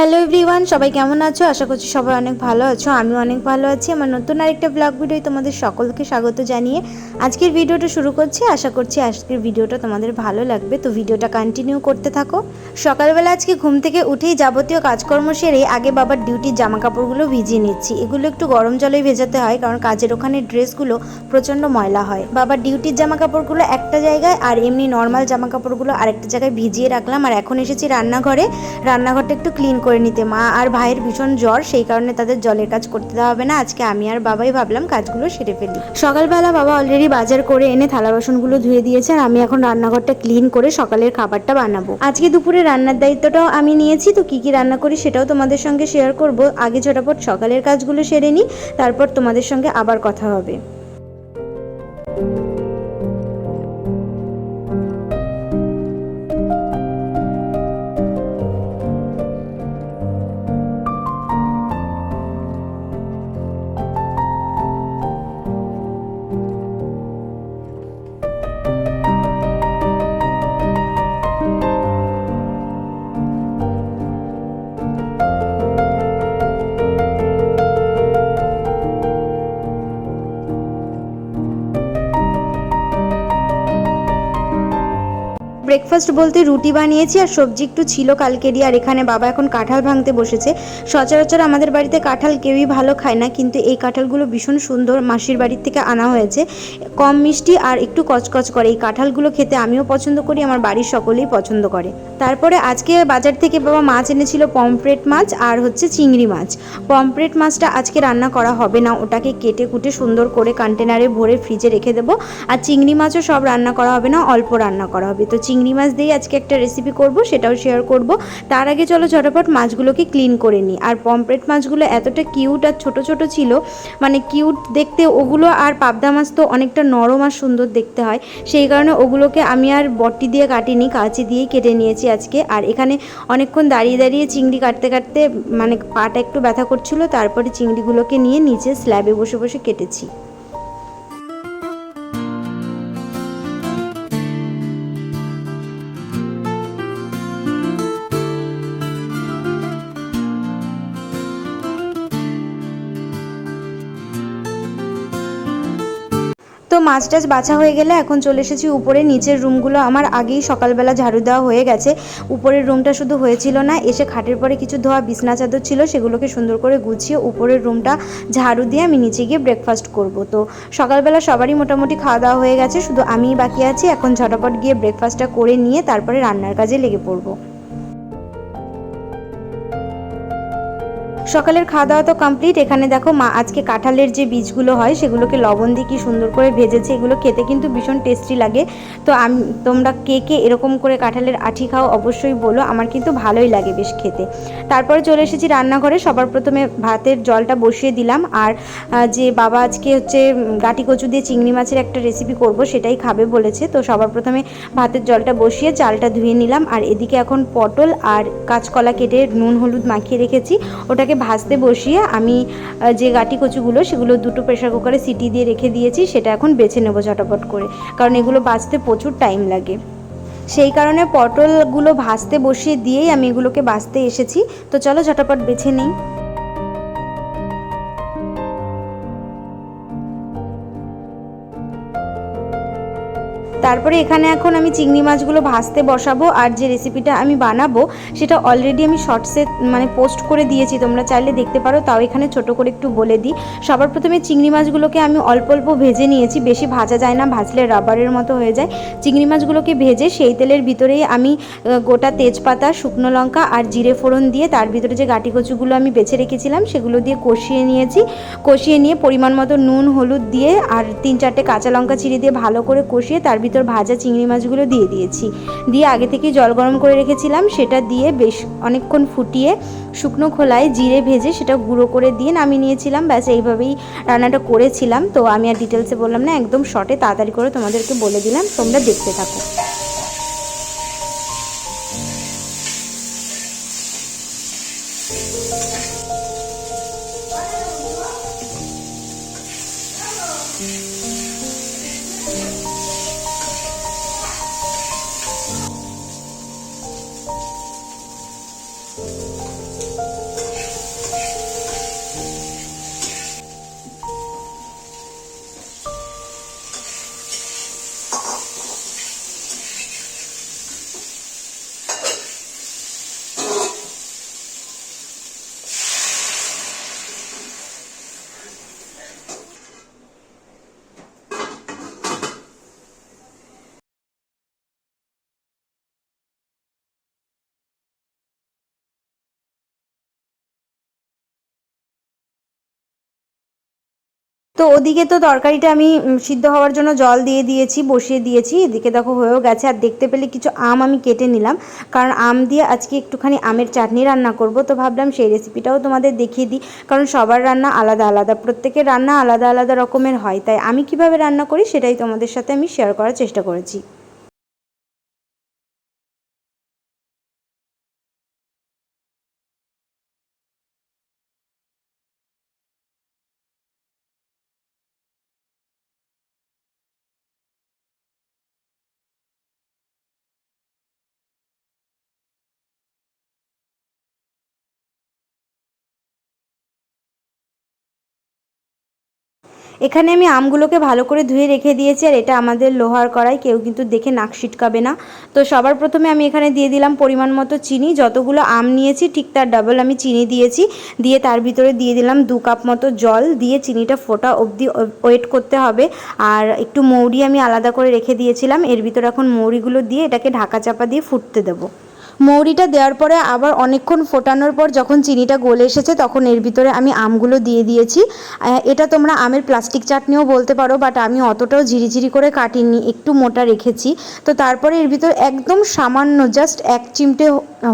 Hello everyone, সবাই কেমন আছো? আশা করছি সবাই অনেক ভালো আছো আমি অনেক ভালো আছি। আমার নতুন আরেকটা ব্লগ ভিডিও তোমাদের সকলকে স্বাগত জানিয়ে আজকের ভিডিওটা শুরু করছি। আশা করছি আজকের ভিডিওটা তোমাদের ভালো লাগবে। তো ভিডিওটা কন্টিনিউ করতে থাকো। সকালবেলা আজকে ঘুম থেকে উঠেই যাবতীয় কাজকর্ম সেরে আগে বাবার ডিউটির জামা কাপড়গুলো ভিজিয়ে নিচ্ছি। এগুলো একটু গরম জলে ভেজাতে হয়, কারণ কাজের ওখানে ড্রেসগুলো প্রচণ্ড ময়লা হয়। বাবার ডিউটির জামা কাপড়গুলো একটা জায়গায় আর এমনি নর্মাল জামা কাপড়গুলো আরেকটা জায়গায় ভিজিয়ে রাখলাম। আর এখন এসেছি রান্নাঘরে। রান্নাঘরটা একটু ক্লিন করে নিতে মা আর ভাইয়ের ভীষণ জ্বর, সেই কারণে তাদের জলের কাজ করতে দেওয়া হবে না। আজকে আমি আর বাবাই ভাবলাম কাজগুলো সেরে ফেলি। সকালবেলা বাবা অলরেডি বাজার করে এনে থালা বাসনগুলো ধুয়ে দিয়েছে আর আমি এখন রান্নাঘরটা ক্লিন করে সকালের খাবারটা বানাবো। আজকে দুপুরে রান্নার দায়িত্বটাও আমি নিয়েছি। তো কি কি রান্না করি সেটাও তোমাদের সঙ্গে শেয়ার করব। আগে ঝটাপট সকালের কাজগুলো সেরে নিই, তারপর তোমাদের সঙ্গে আবার কথা হবে। ব্রেকফাস্ট বলতে রুটি বানিয়েছি আর সবজি একটু ছিল কালকেরই আর এখানে বাবা এখন কাঁঠাল ভাঙতে বসেছে। সচরাচর আমাদের বাড়িতে কাঁঠাল কেউই ভালো খায় না, কিন্তু এই কাঁঠালগুলো ভীষণ সুন্দর মাসির বাড়ির থেকে আনা হয়েছে। কম মিষ্টি আর একটু কচকচ করে। এই কাঁঠালগুলো খেতে আমিও পছন্দ করি, আমার বাড়ির সকলেই পছন্দ করে। তারপরে আজকে বাজার থেকে বাবা মাছ এনেছিল পমফ্রেট মাছ আর হচ্ছে চিংড়ি মাছ। পমফ্রেট মাছটা আজকে রান্না করা হবে না, ওটাকে কেটে কুটে সুন্দর করে কন্টেনারে ভরে ফ্রিজে রেখে দেবো। আর চিংড়ি মাছও সব রান্না করা হবে না, অল্প রান্না করা হবে। তো চিংড়ি মাছ দিয়ে আজকে একটা রেসিপি করব, সেটাও শেয়ার করব। তার আগে চলো ঝটপট মাছগুলোকে ক্লিন করে নিই। আর পমফ্রেট মাছগুলো এতটা কিউট আর ছোট ছোট ছিল মানে কিউট দেখতে, ওগুলো আর পাবদা মাছ তো অনেকটা নরম আর সুন্দর দেখতে হয়। সেই কারণে ওগুলোকে আমি আর বটি দিয়ে কাটিনি, কাঁচি দিয়েই কেটে নিয়েছি আজকে। আর এখানে অনেকক্ষণ দাঁড়িয়ে দাঁড়িয়ে চিংড়ি কাটতে কাটতে মানে পাটা একটু ব্যথা করছিল, তারপরে চিংড়িগুলোকে নিয়ে নিচে স্ল্যাবে বসে বসে কেটেছি। তো মাছ টাছ বাছা হয়ে গেলে এখন চলে এসেছি উপরে। নিচের রুমগুলো আমার আগেই সকালবেলা ঝাড়ু দেওয়া হয়ে গেছে। উপরের রুমটা শুধু হয়েছিল না, এসে খাটের পরে কিছু ধোয়া, বিছনা চাদর ছিল, সেগুলোকে সুন্দর করে গুছিয়ে উপরের রুমটা ঝাড়ু দিয়ে আমি নিচে গিয়ে ব্রেকফাস্ট করব। তো সকালবেলা সবারই মোটামুটি খাওয়া দাওয়া হয়ে গেছে, শুধু আমিই বাকি আছি। এখন ঝটাপট গিয়ে ব্রেকফাস্টটা করে নিয়ে তারপরে রান্নার কাজে লেগে পড়ব। সকালের খাওয়া দাওয়া তো কমপ্লিট এখানে দেখো মা আজকে কাঁঠালের যে বীজগুলো হয়, সেগুলোকে লবণ দিয়ে কি সুন্দর করে ভেজেছে, এগুলো খেতে কিন্তু ভীষণ টেস্টি লাগে। তো আমি, তোমরা কে কে এরকম করে কাঁঠালের আঠি খাও অবশ্যই বলো, আমার কিন্তু ভালোই লাগে বেশ খেতে। তারপরে চলে এসেছি রান্নাঘরে, সবার প্রথমে ভাতের জলটা বসিয়ে দিলাম, আর যে বাবা আজকে হচ্ছে গাটি কচু দিয়ে চিংড়ি মাছের একটা রেসিপি করব, সেটাই খাবে বলেছে। তো সবার প্রথমে ভাতের জলটা বসিয়ে চালটা ধুয়ে নিলাম, আর এদিকে এখন পটল আর কাঁচকলা কেটে নুন, হলুদ মাখিয়ে রেখেছি। ওটাকে ভাজতে বসিয়ে আমি যে গাটি কচুগুলো সেগুলো দুটো প্রেশার কুকারে সিটি দিয়ে রেখে দিয়েছি, সেটা এখন বেছে নেব ঝটাপট করে। কারণ এগুলো বাঁচতে প্রচুর টাইম লাগে। সেই কারণে পটলগুলো ভাজতে বসিয়ে দিয়েই আমি এগুলোকে বাঁচতে এসেছি। তো চলো ঝটাপট বেছে নিই। তারপরে এখানে এখন আমি চিংড়ি মাছগুলো ভাজতে বসাবো আর যে রেসিপিটা আমি বানাবো, সেটা অলরেডি আমি শর্টসে মানে পোস্ট করে দিয়েছি। তোমরা চাইলে দেখতে পারো, তাও এখানে ছোট করে একটু বলে দিই। সবার প্রথমে চিংড়ি মাছগুলোকে আমি অল্প অল্প ভেজে নিয়েছি। বেশি ভাজা যায় না, ভাজলে রাবারের মতো হয়ে যায়। চিংড়ি মাছগুলোকে ভেজে সেই তেলের ভিতরেই আমি গোটা তেজপাতা, শুকনো লঙ্কা আর জিরে ফোড়ন দিয়ে তার ভিতরে যে গাটি কচুগুলো আমি বেছে রেখেছিলাম, সেগুলো দিয়ে কষিয়ে নিয়েছি। কষিয়ে নিয়ে পরিমাণ মতো নুন, হলুদ দিয়ে আর তিন চারটে কাঁচা লঙ্কা চিড়ে দিয়ে ভালো করে কষিয়ে তার ভিতর ভাজা চিংড়ি মাছগুলো দিয়ে দিয়েছি। দিয়ে আগে থেকে জল গরম করে রেখেছিলাম, সেটা দিয়ে বেশ অনেকক্ষণ ফুটিয়ে শুকনো খোলায় জিরে ভেজে সেটা গুঁড়ো করে দিয়ে নামিয়ে নিয়েছিলাম। ব্যাস, এইভাবেই রান্নাটা করেছিলাম। তো আমি আর ডিটেলসে বললাম না, একদম শর্টে তাড়াতাড়ি করে তোমাদেরকে বলে দিলাম, তোমরা দেখতে থাকো। তো ওদিকে তো তরকারিটা আমি সিদ্ধ হওয়ার জন্য জল দিয়ে দিয়েছি, বসিয়ে দিয়েছি। এদিকে দেখো হয়েও গেছে, আর দেখতে পেলে কিছু আম আমি কেটে নিলাম। কারণ আম দিয়ে আজকে একটুখানি আমের চাটনি রান্না করব, তো ভাবলাম সেই রেসিপিটাও তোমাদের দেখিয়ে দিই। কারণ সবার রান্না আলাদা আলাদা, প্রত্যেকের রান্না আলাদা আলাদা রকমের হয়। তাই আমি কীভাবে রান্না করি সেটাই তোমাদের সাথে আমি শেয়ার করার চেষ্টা করেছি। এখানে আমি আমগুলোকে ভালো করে ধুয়ে রেখে দিয়েছি আর এটা আমাদের লোহার কড়াই, কেউ কিন্তু দেখে নাক ছিটকাবে না। তো সবার প্রথমে আমি এখানে দিয়ে দিলাম পরিমাণ মতো চিনি, যতগুলো আম নিয়েছি ঠিক তার ডাবল আমি চিনি দিয়েছি। দিয়ে তার ভিতরে দিয়ে দিলাম দু কাপ মতো জল, দিয়ে চিনিটা ফোটা অবধি ওয়েট করতে হবে। আর একটু মৌরি আমি আলাদা করে রেখে দিয়েছিলাম, এর ভিতরে এখন মৌরিগুলো দিয়ে এটাকে ঢাকা চাপা দিয়ে ফুটতে দেবো। মৌরিটা দেওয়ার পরে আবার অনেকক্ষণ ফোটানোর পর যখন চিনিটা গলে এসেছে, তখন এর ভিতরে আমি আমগুলো দিয়ে দিয়েছি। এটা তোমরা আমের প্লাস্টিক চাটনিও বলতে পারো বাট আমি অতটাও ঝিরিঝিরি করে কাটিনি, একটু মোটা রেখেছি। তো তারপরে এর ভিতরে একদম সামান্য জাস্ট এক চিমটে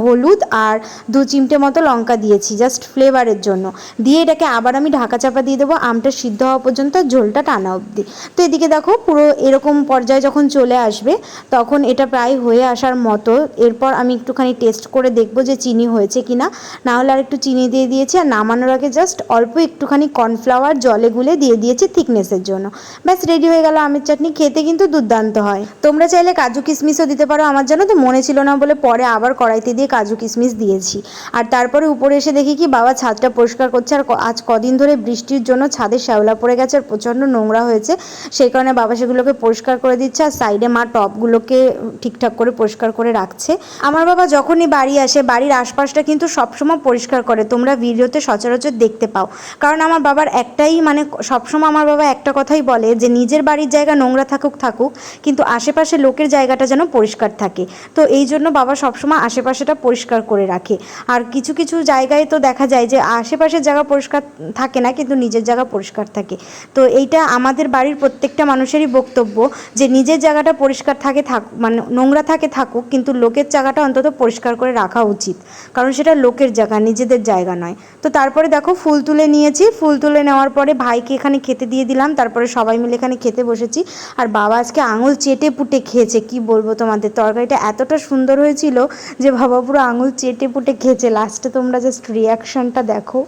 হলুদ আর দু চিমটে মতো লঙ্কা দিয়েছি জাস্ট ফ্লেভারের জন্য। দিয়ে এটাকে আবার আমি ঢাকা চাপা দিয়ে দেবো, আমটা সিদ্ধ হওয়া পর্যন্ত ঝোলটা টানা অবধি। তো এদিকে দেখো, পুরো এরকম পর্যায়ে যখন চলে আসবে, তখন এটা প্রায় হয়ে আসার মতো। এরপর আমি একটুখানি টেস্ট করে দেখব যে চিনি হয়েছে কি না না হলে আর একটু চিনি দিয়ে দিয়েছি, আর নামানোর আগে জাস্ট অল্প একটুখানি কর্নফ্লাওয়ার জলে গুলে দিয়ে দিয়েছি থিকনেসের জন্য। ব্যাস রেডি হয়ে গেল আমের চাটনি, খেতে কিন্তু দুর্দান্ত হয়। তোমরা চাইলে কাজু কিশমিশও দিতে পারো, আমার জানো তো মনে ছিল না বলে পরে আবার কড়াইতে দিয়ে কাজু কিশমিশ দিয়েছি। আর তারপরে উপরে এসে দেখি কি, বাবা ছাদটা পরিষ্কার করছে, আর আজ কদিন ধরে বৃষ্টির জন্য ছাদে শ্যাওলা পড়ে গেছে, আর প্রচণ্ড নোংরা হয়েছে। সেই কারণে বাবা সেগুলোকে পরিষ্কার করে দিচ্ছে, আর সাইডে মা টপগুলোকে ঠিকঠাক করে পরিষ্কার করে রাখছে। আমার বাবা যখনই বাড়ি আসে, বাড়ির আশপাশটা কিন্তু সবসময় পরিষ্কার করে। তোমরা ভিডিওতে সচরাচর দেখতে পাও। কারণ আমার বাবার একটাই মানে সবসময় আমার বাবা একটা কথাই বলে যে, নিজের বাড়ির জায়গা নোংরা থাকুক থাকুক, কিন্তু আশেপাশে লোকের জায়গাটা যেন পরিষ্কার থাকে। তো এই জন্য বাবা সবসময় আশেপাশেটা পরিষ্কার করে রাখে। আর কিছু কিছু জায়গায় তো দেখা যায় যে, আশেপাশের জায়গা পরিষ্কার থাকে না, কিন্তু নিজের জায়গা পরিষ্কার থাকে। তো এইটা আমাদের বাড়ির প্রত্যেকটা মানুষেরই বক্তব্য যে, নিজের জায়গাটা পরিষ্কার থাকে, থাক মানে নোংরা থাকে, থাকুক, কিন্তু লোকের জায়গাটা অন্তত পরিষ্কার করে রাখা উচিত। কারণ সেটা লোকের জায়গা, নিজেদের জায়গা নয়। তো তারপরে দেখো ফুল তুলে নিয়েছি। ফুল তুলে নেওয়ার পরে ভাইকে এখানে খেতে দিয়ে দিলাম। তারপরে সবাই মিলে এখানে খেতে বসেছি। আর বাবা আজকে আঙুল চেটে পুটে খেয়েছে, কি বলব তোমাদের? তরকারিটা এতটা সুন্দর হয়েছিল যে বাবা পুরো আঙুল চেটে পুটে খেয়েছে। লাস্টে তোমরা জাস্ট রিয়াকশনটা দেখো।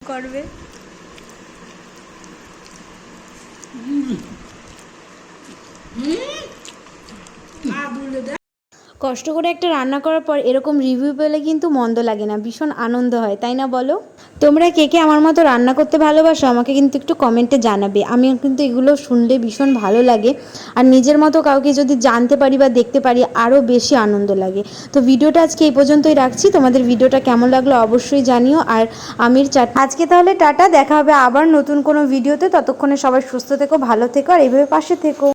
করবে। কষ্ট করে একটা রান্না করার পর এরকম রিভিউ পেলে কিন্তু মন্দ লাগে না, ভীষণ আনন্দ হয়, তাই না বলো? তোমরা কে কে আমার মতো রান্না করতে ভালোবাসো আমাকে কিন্তু একটু কমেন্টে জানাবে আমি কিন্তু এগুলো শুনলে ভীষণ ভালো লাগে আর নিজের মতো কাউকে যদি জানতে পারি বা দেখতে পারি আরও বেশি আনন্দ লাগে। তো ভিডিওটা আজকে এই পর্যন্তই রাখছি, তোমাদের ভিডিওটা কেমন লাগল অবশ্যই জানিও আর আমির চাট আজকে তাহলে টাটা, দেখা হবে আবার নতুন কোনো ভিডিওতে, ততক্ষণে সবাই সুস্থ থেকো, ভালো থেকো আর এইভাবে পাশে থেকো।